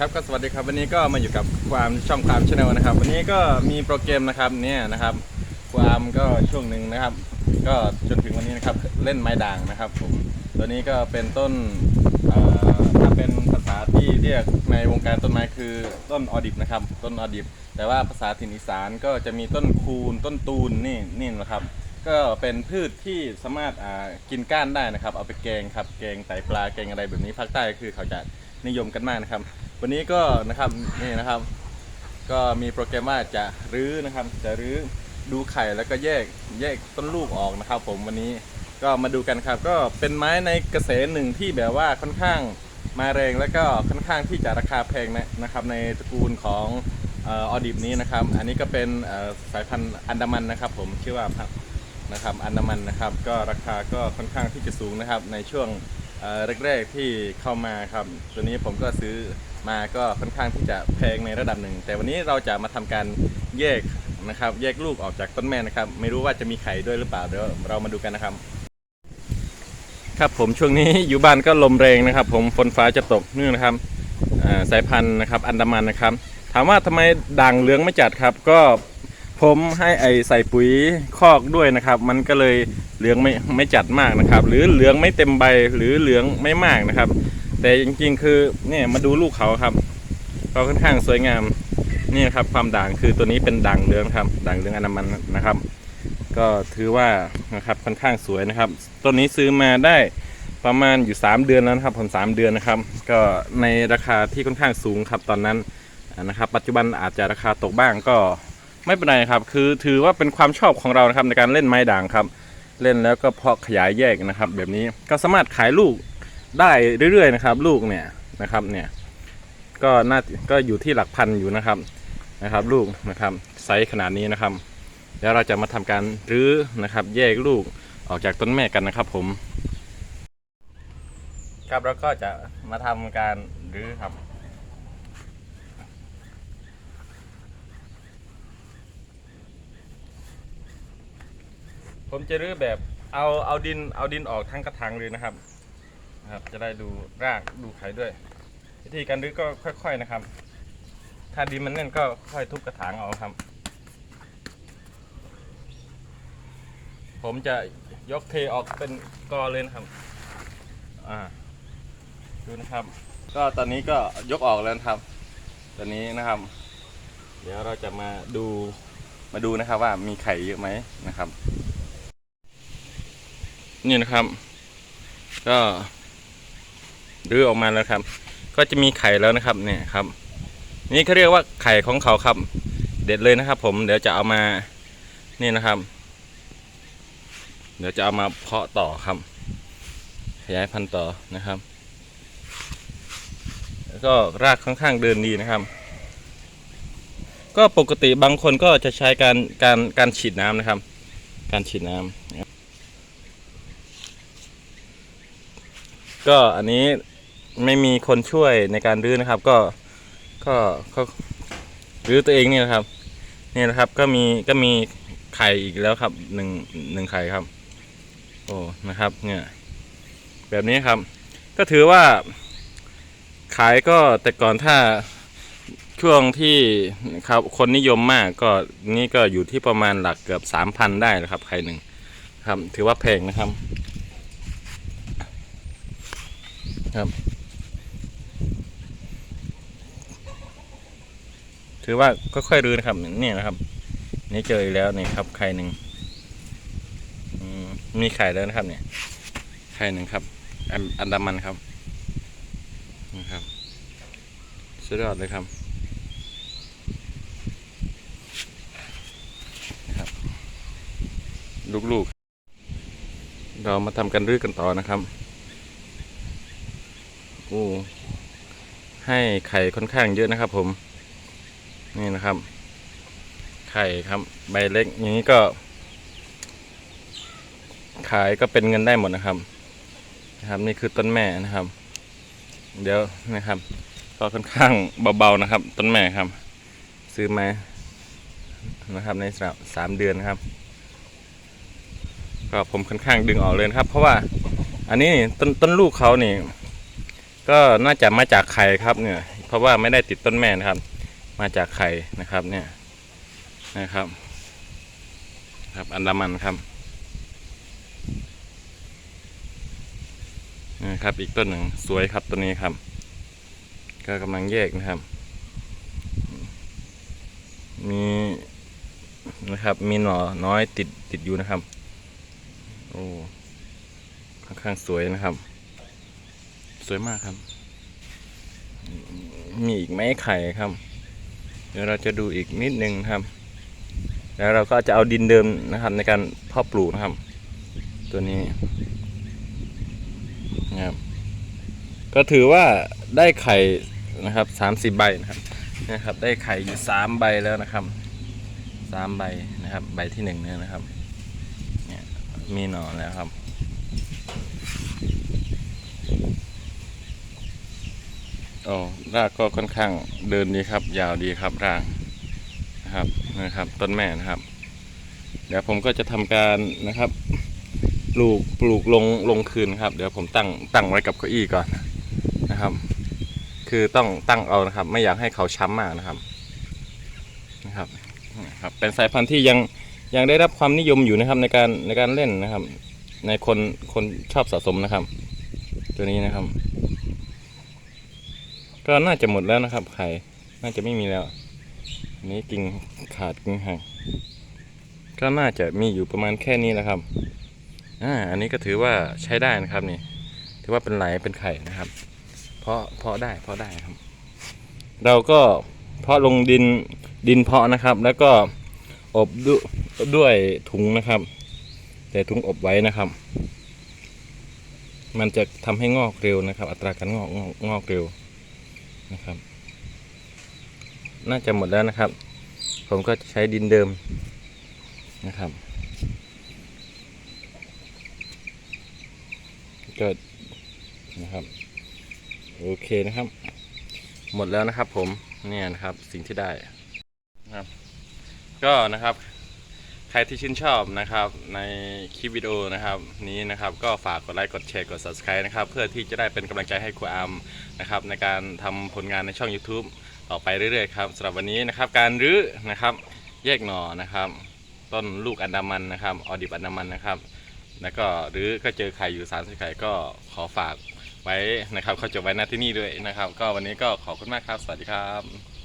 ครับก็สวัสดีครับวันนี้ก็มาอยู่กับความช่องความชาแนลนะครับ วันนี้ก็มีโปรแกรมนะครับเนี่ยนะครับ ความก็ช่วงหนึ่งนะครับ ก็จนถึงวันนี้นะครับเล่นไม้ด่างนะครับผมตัวนี้ก็เป็นต้นถ้าเป็นภาษาที่เรียกในวงการต้นไม้คือต้นออดิบนะครับ ต้นออดิบ แต่ว่าภาษาถิ่นอีสานก็จะมีต้นคูนต้นตูนนี่นี่นะครับ ก็เป็นพืชที่สามารถกินก้านได้นะครับ เอาไปแกงครับแกงไตปลาแกงอะไรแบบนี้ภาคใต้คือเขาจะ นิยมกันมากนะครับ วันนี้ก็นะครับนี่นะครับ ก็มีโปรแกรมว่าจะรื้อนะครับ จะรื้อดูไข่แล้วก็แยกแยกต้นลูกออกนะครับ ผมวันนี้ก็มาดูกันครับ ก็เป็นไม้ในกระแสหนึ่งที่แบบว่าค่อนข้างมาแรงแล้วก็ค่อนข้างที่จะราคาแพงนะนะครับ ในตระกูลของออดิบนี้นะครับ อันนี้ก็เป็นสายพันธุ์อันดามันนะครับ ผมชื่อว่านะครับอันดามันนะครับ ก็ราคาก็ค่อนข้างที่จะสูงนะครับ ในช่วง แรกๆที่เข้ามาครับ ตัวนี้ผมก็ซื้อมาก็ค่อนข้างที่จะแพงในระดับหนึ่ง แต่วันนี้เราจะมาทำการแยกนะครับ แยกลูกออกจากต้นแม่นะครับ ไม่รู้ว่าจะมีไข่ด้วยหรือเปล่าเดี๋ยวเรามาดูกันนะครับ ครับผมช่วงนี้อยู่บ้านก็ลมแรงนะครับ ผมฝนฟ้าจะตกนี่นะครับสายพันธุ์นะครับอันดามันนะครับ ถามว่าทำไมด่างเหลืองไม่จัดครับ ก็ผมให้ไอใส่ปุ๋ยคอกด้วยนะครับ มันก็เลย เหลืองไม่ไม่จัดมากนะครับ หรือเหลืองไม่เต็มใบหรือเหลืองไม่มากนะครับ แต่จริงๆคือเนี่ยมาดูลูกเขาครับเขาค่อนข้างสวยงามนี่ครับความด่างคือตัวนี้เป็นด่างเหลืองครับด่างเหลืองอนามันนะครับ ก็ถือว่านะครับค่อนข้างสวยนะครับต้นนี้ซื้อมาได้ประมาณอยู่ 3 เดือนแล้วนะครับผม3เดือนนะครับ ก็ในราคาที่ค่อนข้างสูงครับตอนนั้นนะครับ ปัจจุบันอาจจะราคาตกบ้างก็ไม่เป็นไรครับ คือถือว่าเป็นความชอบของเรานะครับในการเล่นไม้ด่างครับ เล่นแล้วก็เพาะขยายแยกนะครับ แบบนี้ก็สามารถขายลูกได้เรื่อยๆนะครับ ลูกเนี่ยนะครับเนี่ยก็น่าก็อยู่ที่หลักพันอยู่นะครับนะครับ ลูกนะครับไซส์ขนาดนี้นะครับ เดี๋ยวเราจะมาทำการรื้อนะครับ แยกลูกออกจากต้นแม่กันนะครับ ผม ครับเราก็จะมาทำการรื้อครับ ผมจะรื้อแบบเอาเอาดินเอาดินออกทั้งกระถางเลยนะครับนะครับ จะได้ดูรากดูไข่ด้วย วิธีการรื้อก็ค่อย ๆนะครับ ถ้าดินมันแน่นก็ค่อยทุบกระถางเอาครับ ผมจะยกเทออกเป็นกอเลยนะครับอ่าดูนะครับ ก็ตอนนี้ก็ยกออกแล้วนะครับ ตอนนี้นะครับ เดี๋ยวเราจะมาดูมาดูนะครับว่ามีไข่เยอะไหมนะครับ นี่นะครับ ก็รื้อออกมาแล้วครับ ก็จะมีไข่แล้วนะครับ เนี่ยครับ นี่เขาเรียกว่าไข่ของเขาครับ เด็ดเลยนะครับ ผมเดี๋ยวจะเอามานี่นะครับ เดี๋ยวจะเอามาเพาะต่อครับ ขยายพันธุ์ต่อนะครับ แล้วก็รากค่อนข้างเดินดีนะครับ ก็ปกติบางคนก็จะใช้การการการฉีดน้ำนะครับ การฉีดน้ำนะครับ ก็อันนี้ไม่มีคนช่วยในการรื้อนะครับ ก็ก็ก็รื้อตัวเองนี่นะครับนี่นะครับก็มีก็มีไข่อีกแล้วครับหนึ่งหนึ่งไข่ครับ โอ้นะครับ เนี่ย แบบนี้ครับ ก็ถือว่า ขายก็แต่ก่อนถ้าช่วงที่ครับคนนิยมมากก็นี่ก็อยู่ที่ประมาณหลักเกือบสามพันได้นะครับไข่หนึ่งครับ ถือว่าแพงนะครับ ครับ ถือว่าค่อยๆรื้อนะครับนี่นะครับ นี่เจออีกแล้วนี่ครับไข่หนึ่งมีไข่แล้วนะครับ เนี่ยไข่หนึ่งครับ อันอันดามันครับนะครับสุดยอดเลยครับนะครับ ลูกๆ เรามาทำกันรื้อกันต่อนะครับ โอ้ให้ไข่ค่อนข้างเยอะนะครับ ผม นี่นะครับ ไข่ครับ ใบเล็กอย่างนี้ก็ ขายก็เป็นเงินได้หมดนะครับนะครับ นี่คือต้นแม่นะครับ เดี๋ยวนะครับ ก็ค่อนข้างเบาๆนะครับ ต้นแม่ครับ ซื้อมานะครับในสามสามเดือนนะครับ ก็ผมค่อนข้างดึงออกเลยครับ เพราะว่าอันนี้ต้นต้นลูกเขานี่ ก็น่าจะมาจากไข่ครับเนี่ย เพราะว่าไม่ได้ติดต้นแม่นะครับ มาจากไข่นะครับเนี่ยนะครับครับอันดามันครับนะครับอีกต้นหนึ่งสวยครับตัวนี้ครับ ก็กำลังแยกนะครับ มีนะครับ มีหน่อน้อยติดติดอยู่นะครับ โอ้ค่อนข้างสวยนะครับ สวยมากครับ มีอีกไหมไข่ครับ เดี๋ยวเราจะดูอีกนิดนึงครับ แล้วเราก็จะเอาดินเดิมนะครับ ในการเพาะปลูกนะครับ ตัวนี้นะครับก็ถือว่าได้ไข่นะครับสามสิบใบนะครับนะครับ ได้ไข่อยู่สามใบแล้วนะครับสามใบนะครับ ใบที่หนึ่งเนี่ยนะครับ เนี่ยมีหน่อแล้วครับ โอ้รากก็ค่อนข้างเดินดีครับ ยาวดีครับรากนะครับนะครับต้นแม่นะครับ เดี๋ยวผมก็จะทำการนะครับ ปลูกปลูกลงลงคืนครับ เดี๋ยวผมตั้งตั้งไว้กับเก้าอี้ก่อนนะครับ คือต้องตั้งเอานะครับ ไม่อยากให้เขาช้ำมากนะครับนะครับนะครับ เป็นสายพันธุ์ที่ยังยังได้รับความนิยมอยู่นะครับในการในการเล่นนะครับ ในคนคนชอบสะสมนะครับ ตัวนี้นะครับ ก็น่าจะหมดแล้วนะครับ ไข่ น่าจะไม่มีแล้วอันนี้กิ่งขาดกิ่งหักก็น่าจะมีอยู่ประมาณแค่นี้แหละครับ อ่า อันนี้ก็ถือว่าใช้ได้นะครับนี่ ถือว่าเป็นไหลเป็นไข่นะครับ เพาะ เพาะได้ เพาะได้ครับ เราก็เพาะลงดิน ดินเพาะนะครับ แล้วก็อบดด้วยถุงนะครับ แต่ถุงอบไว้นะครับ มันจะทำให้งอกเร็วนะครับ อัตราการงอกงอกงอกเร็ว นะครับ น่าจะหมดแล้วนะครับ ผมก็ใช้ดินเดิมนะครับ ก็นะครับ โอเคนะครับ หมดแล้วนะครับผมเนี่ยนะครับสิ่งที่ได้นะครับ ก็นะครับ รที่ชื่นชอบนะครับในคลิปวิดีโอนะครับนี้นะครับก็ฝากกดไลค์กดแชร์กด subscribe นะครับเพื่อที่จะได้เป็นกำลังใจให้ครูอามนะครับในการทำผลงานในช่อง YouTube ต่อไปเรื่อยๆครับสำหรับวันนี้นะครับการรื้อนะครับแยกหน่อนะครับต้นลูกอันดามันนะครับออดิบอันดามันนะครับแล้วก็หรือก็เจอไข่อยู่สามสิบไข่ก็ขอฝากไว้นะครับเขาจะไว้หน้าที่นี่ด้วยนะครับ ก็วันนี้ก็ขอบคุณมากครับ สวัสดีครับ